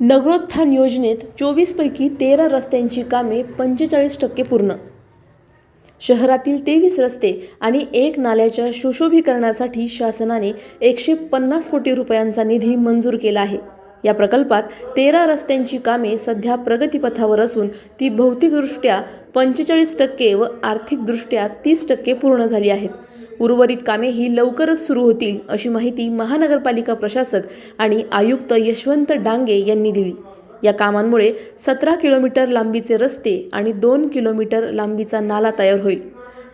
नगरोत्थान योजनेत चोवीसपैकी तेरा रस्त्यांची कामे पंचेचाळीस टक्के पूर्ण. शहरातील तेवीस रस्ते आणि एक नाल्याच्या सुशोभीकरणासाठी शासनाने एकशे पन्नास कोटी रुपयांचा निधी मंजूर केला आहे. या प्रकल्पात तेरा रस्त्यांची कामे सध्या प्रगतीपथावर असून ती भौतिकदृष्ट्या पंचेचाळीस टक्के व आर्थिकदृष्ट्या तीस टक्के पूर्ण झाली आहेत. उर्वरित कामे ही लवकरच सुरू होतील अशी माहिती महानगरपालिका प्रशासक आणि आयुक्त यशवंत डांगे यांनी दिली. या कामांमुळे सतरा किलोमीटर लांबीचे रस्ते आणि दोन किलोमीटर लांबीचा नाला तयार होईल.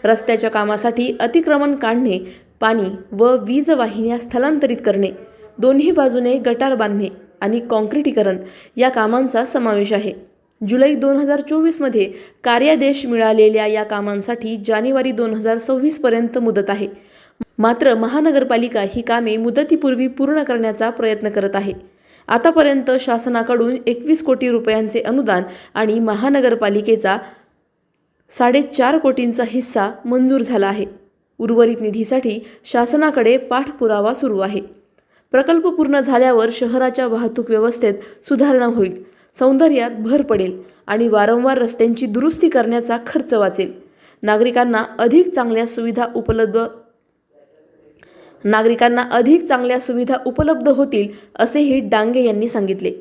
रस्त्याच्या कामासाठी अतिक्रमण काढणे पाणी व वीज वाहिन्या स्थलांतरित करणे दोन्ही बाजूने गटार बांधणे आणि कॉन्क्रिटीकरण या कामांचा समावेश आहे. जुलै दोन हजार चोवीसमध्ये कार्यादेश मिळालेल्या या कामांसाठी जानेवारी दोन हजार सव्वीसपर्यंत मुदत आहे. मात्र महानगरपालिका ही कामे मुदतीपूर्वी पूर्ण करण्याचा प्रयत्न करत आहे. आतापर्यंत शासनाकडून एकवीस कोटी रुपयांचे अनुदान आणि महानगरपालिकेचा साडेचार कोटींचा हिस्सा मंजूर झाला आहे. उर्वरित निधीसाठी शासनाकडे पाठपुरावा सुरू आहे. प्रकल्प पूर्ण झाल्यावर शहराच्या वाहतूक व्यवस्थेत सुधारणा होईल. सौंदर्यात भर पडेल आणि वारंवार रस्त्यांची दुरुस्ती करण्याचा खर्च वाचेल. नागरिकांना अधिक चांगल्या सुविधा उपलब्ध नागरिकांना अधिक चांगल्या सुविधा उपलब्ध होतील असेही डांगे यांनी सांगितले.